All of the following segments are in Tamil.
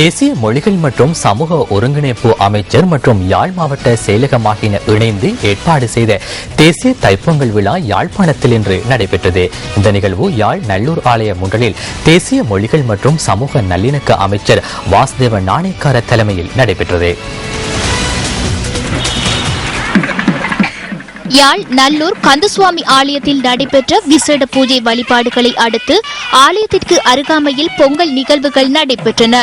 தேசிய மொழிகள் மற்றும் சமூக ஒருங்கிணைப்பு அமைச்சர் மற்றும் யாழ் மாவட்ட செயலகம் ஆகியன இணைந்து ஏற்பாடு செய்த தேசிய தைப்பொங்கல் விழா யாழ்ப்பாணத்தில் இன்று நடைபெற்றது. இந்த நிகழ்வு யாழ் நல்லூர் ஆலய முன்றலில் தேசிய மொழிகள் மற்றும் சமூக நல்லிணக்க அமைச்சர் வாசுதேவ நாணயக்கார தலைமையில் நடைபெற்றது. யாழ் நல்லூர் கந்தசுவாமி ஆலயத்தில் நடைபெற்ற விசேட பூஜை வழிபாடுகளை அடுத்து ஆலயத்திற்கு அருகாமையில் பொங்கல் நிகழ்வுகள் நடைபெற்றன.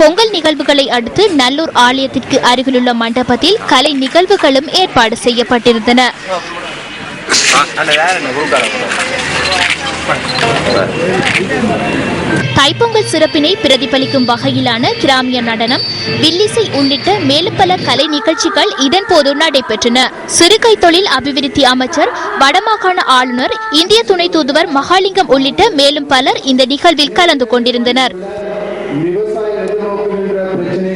பொங்கல் நிகழ்வுகளை அடுத்து நல்லூர் ஆலயத்திற்கு அருகிலுள்ள மண்டபத்தில் கலை நிகழ்வுகளும் ஏற்பாடு செய்யப்பட்டிருந்தன. தைப்பொங்கல் சிறப்பினை பிரதிபலிக்கும் வகையிலான கிராமிய நடனம் வில்லிசை உள்ளிட்ட மேலும் பல கலை நிகழ்ச்சிகள் இதன்போது நடைபெற்றன. சிறுகை தொழில் அபிவிருத்தி அமைச்சர் வடமாகாண ஆளுநர் இந்திய துணை தூதுவர் மகாலிங்கம் உள்ளிட்ட மேலும் பலர் இந்த நிகழ்வில் கலந்து கொண்டிருந்தனர்.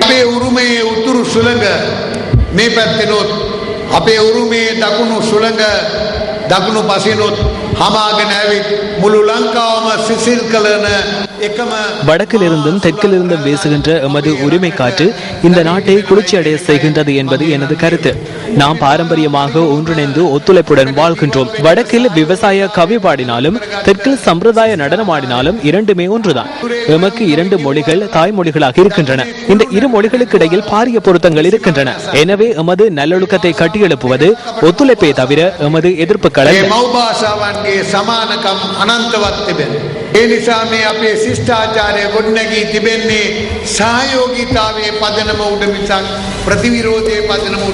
අපේ උරුමයේ උතුරු සුළඟ මේ පැත්තෙනොත් අපේ උරුමයේ දකුණු සුළඟ දකුණු පසිනොත් හමාගෙන ඇවිත් මුළු ලංකාවම සිසිල් කලන එකම வடக்கிலிருந்தும் தெற்கிலிருந்தும் வீசுகின்ற எமது உரிமை காற்று இந்த நாட்டை குளிர்ச்சியடைய செய்கின்றது என்பது எனது கருத்து. நாம் பாரம்பரியமாக ஒன்றிணைந்து ஒத்துழைப்புடன் வாழ்கின்றோம். வடக்கில் விவசாய கவி பாடினாலும் தெற்கில் சம்பிரதாய நடனமாடினாலும் இரண்டுமே ஒன்றுதான். எமக்கு இரண்டு மொழிகள் தாய்மொழிகளாக இருக்கின்றன. இந்த இரு மொழிகளுக்கு இடையில் பாரிய பொருத்தங்கள் இருக்கின்றன. எனவே எமது நல்லொழுக்கத்தை கட்டியெழுப்புவது ஒத்துழைப்பை தவிர எமது எதிர்ப்புகள் ඒ නිසා මේ අපේ ශිෂ්ටාචාරය ගොඩනැගී තිබෙන්නේ සහයෝගීතාවයේ පදනම උඩ මිසක් ප්‍රතිවිරෝධයේ පදනම උඩ